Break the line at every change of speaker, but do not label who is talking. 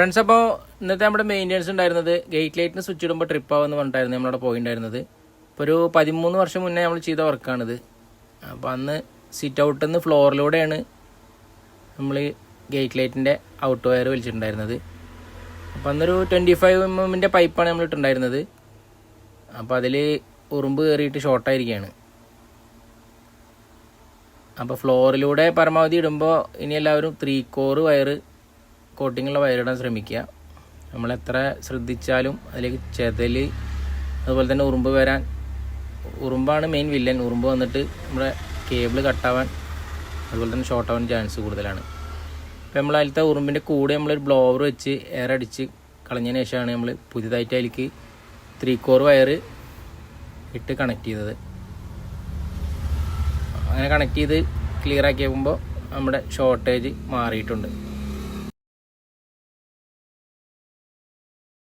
Friends അപ്പോൾ ഇന്നത്തെ നമ്മുടെ മെയിന്റെനൻസ് ഉണ്ടായിരുന്നത് ഗേറ്റ് ലൈറ്റിന് സ്വിച്ച് ഇടുമ്പോൾ ട്രിപ്പ് ആവുമെന്ന് പറഞ്ഞിട്ടായിരുന്നു നമ്മളവിടെ ആയിരുന്നത്. ഇപ്പോൾ ഒരു പതിമൂന്ന് വർഷം മുന്നേ നമ്മൾ ചെയ്ത വർക്കാണിത് അപ്പോൾ അന്ന് സിറ്റ് ഔട്ടിൽ നിന്ന് ഫ്ലോറിലൂടെയാണ് നമ്മൾ ഗേറ്റ് ലൈറ്റിന്റെ ഔട്ട് വയർ വലിച്ചിട്ടുണ്ടായിരുന്നത്. അപ്പോൾ അന്നൊരു ട്വന്റി ഫൈവ് എം എമ്മിന്റെ പൈപ്പാണ് നമ്മൾ ഇട്ടുണ്ടായിരുന്നത് അപ്പോൾ അതിൽ ഉറുമ്പ് കയറിയിട്ട് ഷോർട്ടായിരിക്കുകയാണ് അപ്പോൾ ഫ്ലോറിലൂടെ പരമാവധി ഇടുമ്പോൾ ഇനി എല്ലാവരും ത്രീ കോറ് വയറ് കോട്ടിങ്ങുള്ള വയറിടാൻ ശ്രമിക്കുക. നമ്മൾ എത്ര ശ്രദ്ധിച്ചാലും അതിലേക്ക് ചെതൽ അതുപോലെ തന്നെ ഉറുമ്പ് വരാൻ ഉറുമ്പാണ് മെയിൻ വില്ലൻ ഉറുമ്പ് വന്നിട്ട് നമ്മുടെ കേബിൾ കട്ടാവാൻ അതുപോലെ തന്നെ ഷോർട്ട് ആവാൻ ചാൻസ് കൂടുതലാണ്. അപ്പോൾ നമ്മൾ അതിലത്തെ ഉറുമ്പിന്റെ കൂടെ നമ്മളൊരു ബ്ലോവർ വെച്ച് എയർ അടിച്ച് കളഞ്ഞതിന് ശേഷമാണ് നമ്മൾ പുതിയതായിട്ട് അതിലേക്ക് ത്രീ കോർ വയർ ഇട്ട് കണക്ട് ചെയ്തത്. അങ്ങനെ കണക്ട് ചെയ്ത് ക്ലിയർ ആക്കി നോക്കുമ്പോൾ നമ്മുടെ ഷോർട്ടേജ് മാറിയിട്ടുണ്ട്.